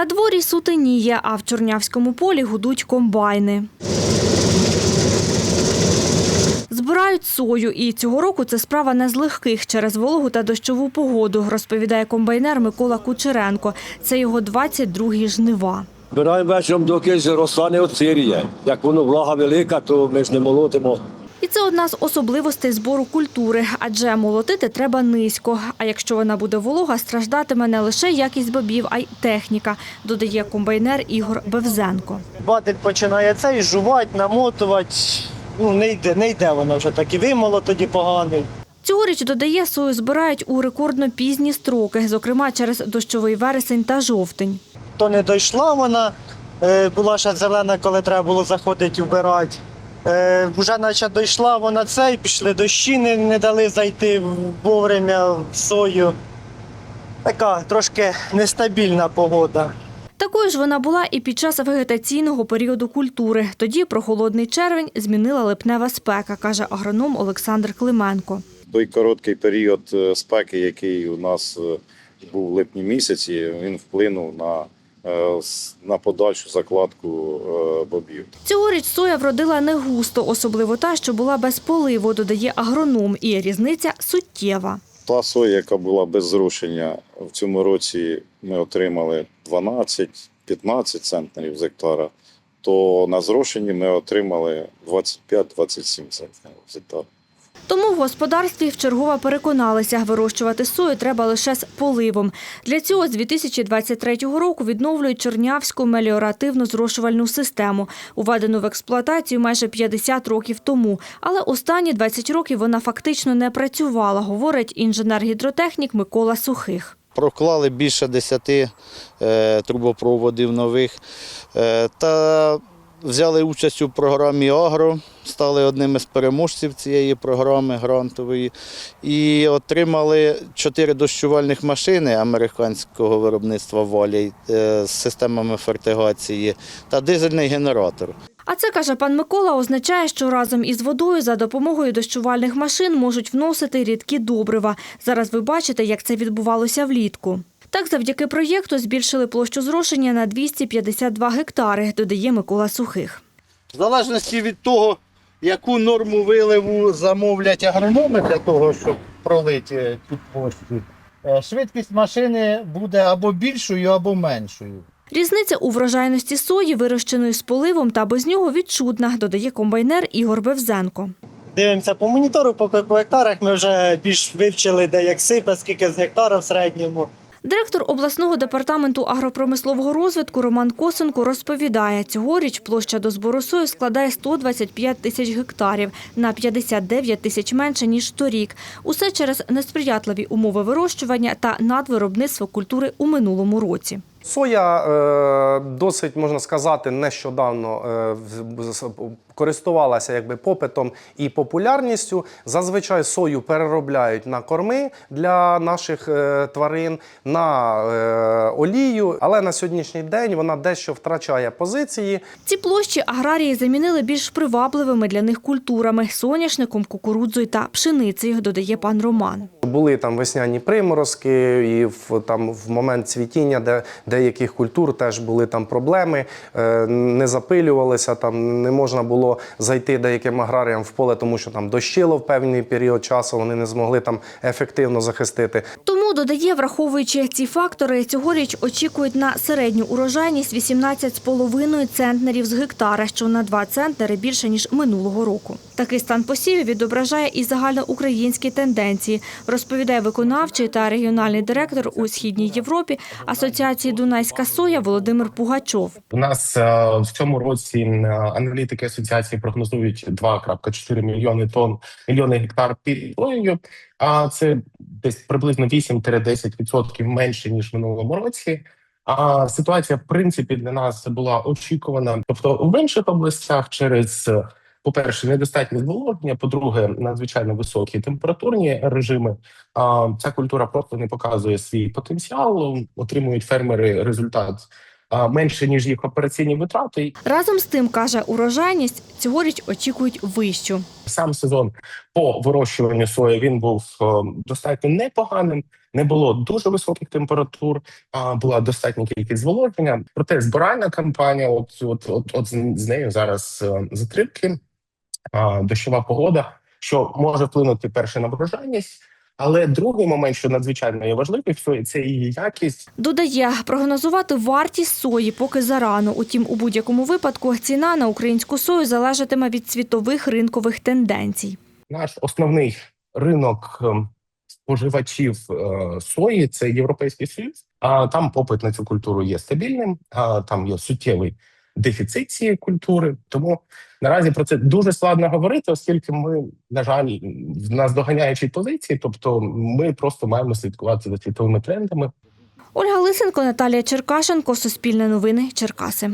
На дворі сутеніє, а в Чорнявському полі гудуть комбайни. Збирають сою, і цього року це справа не з легких через вологу та дощову погоду, розповідає комбайнер Микола Кучеренко. Це його 22-гі жнива. Збираємо вечором, доки ж роса не оциріє. Як воно влага велика, то ми ж не молотимо. Це одна з особливостей збору культури, адже молотити треба низько. А якщо вона буде волога, страждатиме не лише якість бобів, а й техніка, додає комбайнер Ігор Бевзенко. Батик починає цей жувати, намотувати. Ну, не йде, не йде воно вже так і вимоло тоді поганий. Цьогоріч, додає, сою збирають у рекордно пізні строки, зокрема через дощовий вересень та жовтень. То не дійшла вона, е, була ще зелена, коли треба було заходити вбирати. Е, вже наче дійшла вона цей, пішли дощі, не, не дали зайти вовремя в сою. Така трошки нестабільна погода. Такою ж вона була і під час вегетаційного періоду культури. Тоді прохолодний червень змінила липнева спека, каже агроном Олександр Клименко. той короткий період е, спеки, який у нас е, був в липні місяці, він вплинув на, на подальшу закладку е, бобів. Цьогоріч соя вродила не густо, особливо та, що була без поливу, додає агроном, і різниця суттєва. Та соя, яка була без зрушення, в цьому році ми отримали 12-15 центнерів з гектара, то на зрошенні ми отримали 25-27 центнерів з гектара. Тому в господарстві вчергово переконалися, вирощувати сою треба лише з поливом. Для цього з 2023 року відновлюють Чорнявську меліоративну зрошувальну систему, уведену в експлуатацію майже 50 років тому. Але останні 20 років вона фактично не працювала, говорить інженер-гідротехнік Микола Сухих. Проклали більше 10 е, трубопроводів нових е, та взяли участь у програмі Агро, стали одним із переможців цієї програми грантової і отримали чотири дощувальних машини американського виробництва Валій е, з системами фертигації та дизельний генератор. А це, каже пан Микола, означає, що разом із водою за допомогою дощувальних машин можуть вносити рідкі добрива. Зараз ви бачите, як це відбувалося влітку. Так, завдяки проєкту збільшили площу зрошення на 252 гектари, додає Микола Сухих. В залежності від того, яку норму виливу замовлять агрономи для того, щоб пролити цю площу, е, швидкість машини буде або більшою, або меншою. Різниця у врожайності сої, вирощеної з поливом та без нього, відчутна, додає комбайнер Ігор Бевзенко. Дивимося по монітору, по, по гектарах. Ми вже більш вивчили, де як сипе, скільки з гектара в середньому. Директор обласного департаменту агропромислового розвитку Роман Косенко розповідає, цьогоріч площа до збору сою складає 125 тисяч гектарів, на 59 тисяч менше, ніж торік. Усе через несприятливі умови вирощування та надвиробництво культури у минулому році. Соя е, досить можна сказати нещодавно е, користувалася якби попитом і популярністю. Зазвичай сою переробляють на корми для наших е, тварин, на е, олію, але на сьогоднішній день вона дещо втрачає позиції. Ці площі аграрії замінили більш привабливими для них культурами – соняшником, кукурудзою та пшеницею, додає пан Роман. Були там весняні приморозки, і в там в момент цвітіння, де деяких культур теж були там проблеми, е, не запилювалися, там не можна було зайти деяким аграріям в поле, тому що там дощило в певний період часу, вони не змогли там ефективно захистити. Тому, додає, враховуючи ці фактори, цьогоріч очікують на середню урожайність 18,5 центнерів з гектара, що на 2 центнери більше, ніж минулого року. Такий стан посівів відображає і загальноукраїнські тенденції, розповідає виконавчий та регіональний директор у Східній Європі Асоціації Дунайська соя Володимир Пугачов. У нас е, в цьому році е, аналітики асоціації прогнозують 2,4 мільйони тонн мільйони гектар під соєю, А це десь приблизно 8-10% менше ніж в минулому році. А ситуація, в принципі, для нас була очікувана. Тобто, в інших областях через по-перше, недостатнє зволоження, по-друге, надзвичайно високі температурні режими. А ця культура просто не показує свій потенціал. Отримують фермери результат менше ніж їх операційні витрати. Разом з тим, каже, урожайність цьогоріч очікують вищу. Сам сезон по вирощуванню сої він був е, достатньо непоганим. Не було дуже високих температур, а була достатня кількість зволоження. Проте збиральна кампанія, от от, от, от з нею зараз е, затримки, дощова погода, що може вплинути перше на врожайність. Але другий момент, що надзвичайно є важливий це її якість. Додає, прогнозувати вартість сої поки зарано. Утім, у будь-якому випадку ціна на українську сою залежатиме від світових ринкових тенденцій. Наш основний ринок ем, споживачів е, сої це Європейський Союз. А там попит на цю культуру є стабільним, а там є суттєвий дефіцит цієї культури. Тому наразі про це дуже складно говорити, оскільки ми, на жаль, в наздоганяючій позиції, тобто ми просто маємо слідкувати за світовими трендами. Ольга Лисенко, Наталія Черкашенко, Суспільне новини, Черкаси.